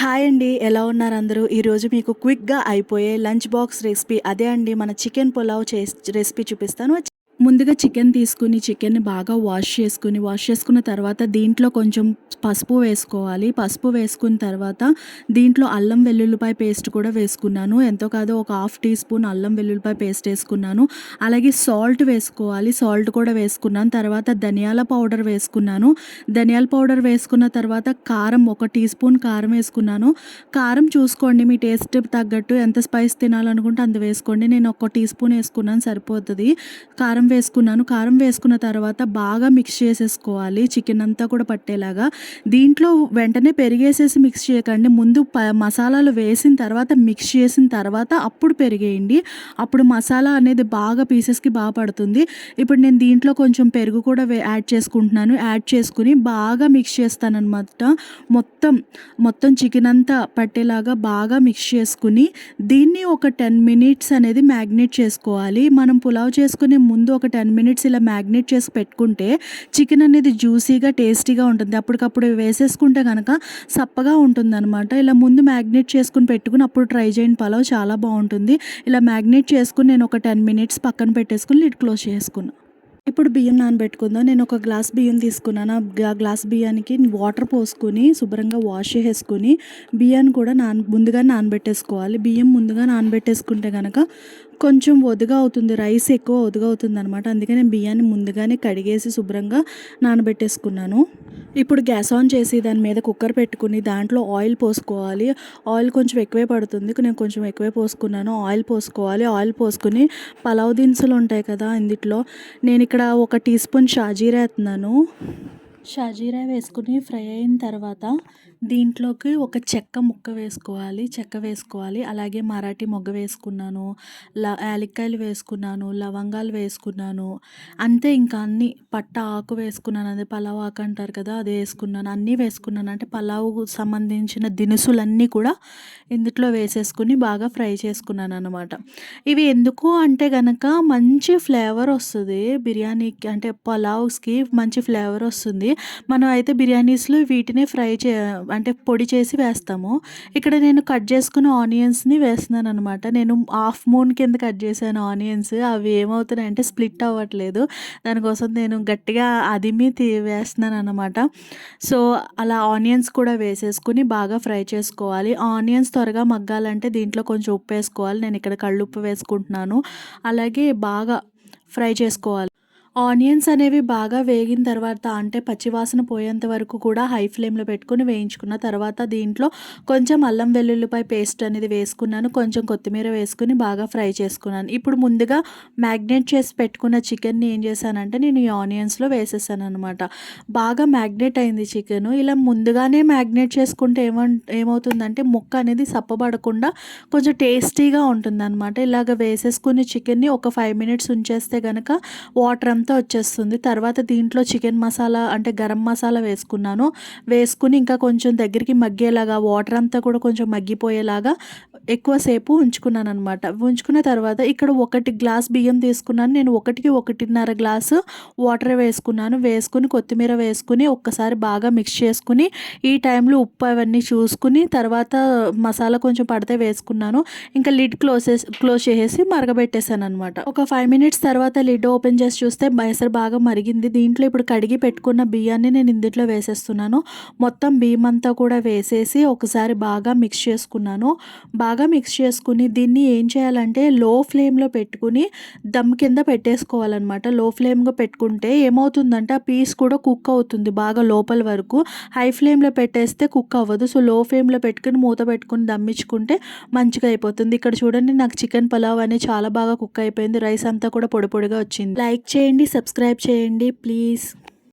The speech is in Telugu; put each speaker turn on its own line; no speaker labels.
హాయ్ అండి ఎలా ఉన్నారు అందరూ? ఈరోజు మీకు క్విక్గా అయిపోయే లంచ్ బాక్స్ రెసిపీ అదే అండి. మన చికెన్ పులావ్ చే రెసిపీ చూపిస్తాను. ముందుగా చికెన్ తీసుకుని చికెన్ని బాగా వాష్ చేసుకుని వాష్ చేసుకున్న తర్వాత దీంట్లో కొంచెం పసుపు వేసుకోవాలి. పసుపు వేసుకున్న తర్వాత దీంట్లో అల్లం వెల్లుల్లిపాయ పేస్ట్ కూడా వేసుకున్నాను. ఎంతో కాదో ఒక హాఫ్ టీ స్పూన్ అల్లం వెల్లుల్లిపాయ పేస్ట్ వేసుకున్నాను. అలాగే సాల్ట్ వేసుకోవాలి. సాల్ట్ కూడా వేసుకున్నాను. తర్వాత ధనియాల పౌడర్ వేసుకున్నాను. ధనియాల పౌడర్ వేసుకున్న తర్వాత కారం ఒక టీ స్పూన్ కారం వేసుకున్నాను. కారం చూసుకోండి మీ టేస్ట్ తగ్గట్టు. ఎంత స్పైస్ తినాలనుకుంటే అంత వేసుకోండి. నేను ఒక టీ స్పూన్ వేసుకున్నాను సరిపోతుంది. కారం వేసుకున్నాను. కారం వేసుకున్న తర్వాత బాగా మిక్స్ చేసేసుకోవాలి. చికెన్ అంతా కూడా పట్టేలాగా. దీంట్లో వెంటనే పెరిగేసేసి మిక్స్ చేయకండి. ముందు ప మసాలాలు వేసిన తర్వాత మిక్స్ చేసిన తర్వాత అప్పుడు పెరిగేయండి. అప్పుడు మసాలా అనేది బాగా పీసెస్కి బాగా పడుతుంది. ఇప్పుడు నేను దీంట్లో కొంచెం పెరుగు కూడా యాడ్ చేసుకుంటున్నాను. యాడ్ చేసుకుని బాగా మిక్స్ చేస్తానమాట మొత్తం మొత్తం చికెన్ అంతా పట్టేలాగా బాగా మిక్స్ చేసుకుని దీన్ని ఒక టెన్ మినిట్స్ అనేది మ్యాగ్నేట్ చేసుకోవాలి. మనం పులావ్ చేసుకునే ముందు ఒక టెన్ మినిట్స్ ఇలా మ్యాగ్నేట్ చేసి పెట్టుకుంటే చికెన్ అనేది జ్యూసీగా టేస్టీగా ఉంటుంది. అప్పటికప్పుడు వేసేసుకుంటే కనుక సప్పగా ఉంటుంది అనమాట ఇలా ముందు మ్యాగ్నేట్ చేసుకుని పెట్టుకుని అప్పుడు ట్రై చేయండి పలావ్ చాలా బాగుంటుంది. ఇలా మ్యాగ్నేట్ చేసుకుని నేను ఒక టెన్ మినిట్స్ పక్కన పెట్టేసుకుని లిడ్ క్లోజ్ చేసుకున్నాను ఇప్పుడు బియ్యం నానబెట్టుకుందాం. నేను ఒక గ్లాస్ బియ్యం తీసుకున్నాను. ఆ గ్లాస్ బియ్యానికి వాటర్ పోసుకొని శుభ్రంగా వాష్ చేసుకొని బియ్యాన్ని కూడా నాన ముందుగా నానబెట్టేసుకోవాలి. బియ్యం ముందుగా నానబెట్టేసుకుంటే కనుక కొంచెం ఒదుగా అవుతుంది రైస్ ఎక్కువ ఒదుగా అవుతుంది అనమాట అందుకే నేను బియ్యాన్ని ముందుగానే కడిగేసి శుభ్రంగా నానబెట్టేసుకున్నాను. ఇప్పుడు గ్యాస్ ఆన్ చేసి దాని మీద కుక్కర్ పెట్టుకుని దాంట్లో ఆయిల్ పోసుకోవాలి. ఆయిల్ కొంచెం ఎక్కువే పడుతుంది. నేను కొంచెం ఎక్కువే పోసుకున్నాను. ఆయిల్ పోసుకోవాలి. ఆయిల్ పోసుకుని పలావ్ దినుసులు ఉంటాయి కదా ఇందుట్లో. నేను ఇక్కడ ఒక టీ స్పూన్ షాజీరా ఎత్తున్నాను షాజీరా వేసుకుని ఫ్రై అయిన తర్వాత దీంట్లోకి ఒక చెక్క ముక్క వేసుకోవాలి చెక్క వేసుకోవాలి. అలాగే మరాఠీ మొగ్గ వేసుకున్నాను ల యాలక్కాయలు వేసుకున్నాను లవంగాలు వేసుకున్నాను. అంతే ఇంకా అన్ని పట్ట ఆకు వేసుకున్నాను. అదే పలావ్ ఆకు అంటారు కదా అది వేసుకున్నాను. అన్నీ వేసుకున్నాను. అంటే పలావ్ సంబంధించిన దినుసులన్నీ కూడా ఇందులో వేసేసుకుని బాగా ఫ్రై చేసుకున్నాను అనమాట ఇవి ఎందుకు అంటే కనుక మంచి ఫ్లేవర్ వస్తుంది. బిర్యానీకి అంటే పలావ్స్కి మంచి ఫ్లేవర్ వస్తుంది. మనం అయితే బిర్యానీస్లో వీటినే ఫ్రై చే అంటే పొడి చేసి వేస్తాము. ఇక్కడ నేను కట్ చేసుకున్న ఆనియన్స్ని వేస్తున్నాను అనమాట నేను హాఫ్ మూన్ కింద కట్ చేశాను ఆనియన్స్. అవి ఏమవుతున్నాయి అంటే స్ప్లిట్ అవ్వట్లేదు. దానికోసం నేను గట్టిగా అదిమి తీ వేస్తున్నాను అనమాట సో అలా ఆనియన్స్ కూడా వేసేసుకుని బాగా ఫ్రై చేసుకోవాలి. ఆనియన్స్ త్వరగా మగ్గాలంటే దీంట్లో కొంచెం ఉప్పు వేసుకోవాలి. నేను ఇక్కడ కళ్ళు ఉప్పు వేసుకుంటున్నాను. అలాగే బాగా ఫ్రై చేసుకోవాలి. ఆనియన్స్ అనేవి బాగా వేగిన తర్వాత అంటే పచ్చివాసన పోయేంత వరకు కూడా హై ఫ్లేమ్లో పెట్టుకుని వేయించుకున్న తర్వాత దీంట్లో కొంచెం అల్లం వెల్లుల్లిపై పేస్ట్ అనేది వేసుకున్నాను. కొంచెం కొత్తిమీర వేసుకుని బాగా ఫ్రై చేసుకున్నాను. ఇప్పుడు ముందుగా మ్యాగ్నేట్ చేసి పెట్టుకున్న చికెన్ని ఏం చేశానంటే నేను ఈ ఆనియన్స్లో వేసేసాను అనమాట బాగా మ్యాగ్నేట్ అయింది చికెన్. ఇలా ముందుగానే మ్యాగ్నేట్ చేసుకుంటే ఏమ ఏమవుతుందంటే ముక్క అనేది సప్పబడకుండా కొంచెం టేస్టీగా ఉంటుందన్నమాట. ఇలాగ వేసేసుకుని చికెన్ని ఒక ఫైవ్ మినిట్స్ ఉంచేస్తే కనుక వాటర్ అంతా వచ్చేస్తుంది. తర్వాత దీంట్లో చికెన్ మసాలా అంటే గరం మసాలా వేసుకున్నాను. వేసుకుని ఇంకా కొంచెం దగ్గరికి మగ్గేలాగా వాటర్ అంతా కూడా కొంచెం మగ్గిపోయేలాగా ఎక్కువసేపు ఉంచుకున్నాను అనమాట ఉంచుకున్న తర్వాత ఇక్కడ ఒకటి గ్లాస్ బియ్యం తీసుకున్నాను. నేను ఒకటికి ఒకటిన్నర గ్లాసు వాటర్ వేసుకున్నాను. వేసుకుని కొత్తిమీర వేసుకుని ఒక్కసారి బాగా మిక్స్ చేసుకుని ఈ టైంలో ఉప్పు అవన్నీ చూసుకుని తర్వాత మసాలా కొంచెం పడితే వేసుకున్నాను. ఇంకా లిడ్ క్లోజ్ క్లోజ్ చేసేసి మరగబెట్టేశాను అనమాట ఒక ఫైవ్ మినిట్స్ తర్వాత లిడ్ ఓపెన్ చేసి చూస్తే ఎసరు బాగా మరిగింది. దీంట్లో ఇప్పుడు కడిగి పెట్టుకున్న బియ్యాన్ని నేను ఇందుట్లో వేసేస్తున్నాను. మొత్తం బియ్యం అంతా కూడా వేసేసి ఒకసారి బాగా మిక్స్ చేసుకున్నాను. బాగా మిక్స్ చేసుకుని దీన్ని ఏం చేయాలంటే లో ఫ్లేమ్లో పెట్టుకుని దమ్ కింద పెట్టేసుకోవాలన్నమాట. లో ఫ్లేమ్గా పెట్టుకుంటే ఏమవుతుందంటే ఆ పీస్ కూడా కుక్ అవుతుంది బాగా లోపల వరకు. హై ఫ్లేమ్లో పెట్టేస్తే కుక్ అవ్వదు. సో లో ఫ్లేమ్లో పెట్టుకుని మూత పెట్టుకుని దమ్మించుకుంటే మంచిగా అయిపోతుంది. ఇక్కడ చూడండి నాకు చికెన్ పలావ్ అనేది చాలా బాగా కుక్ అయిపోయింది. రైస్ అంతా కూడా పొడి పొడిగా వచ్చింది. లైక్ చేయండి సబ్స్క్రైబ్ చేయండి ప్లీజ్.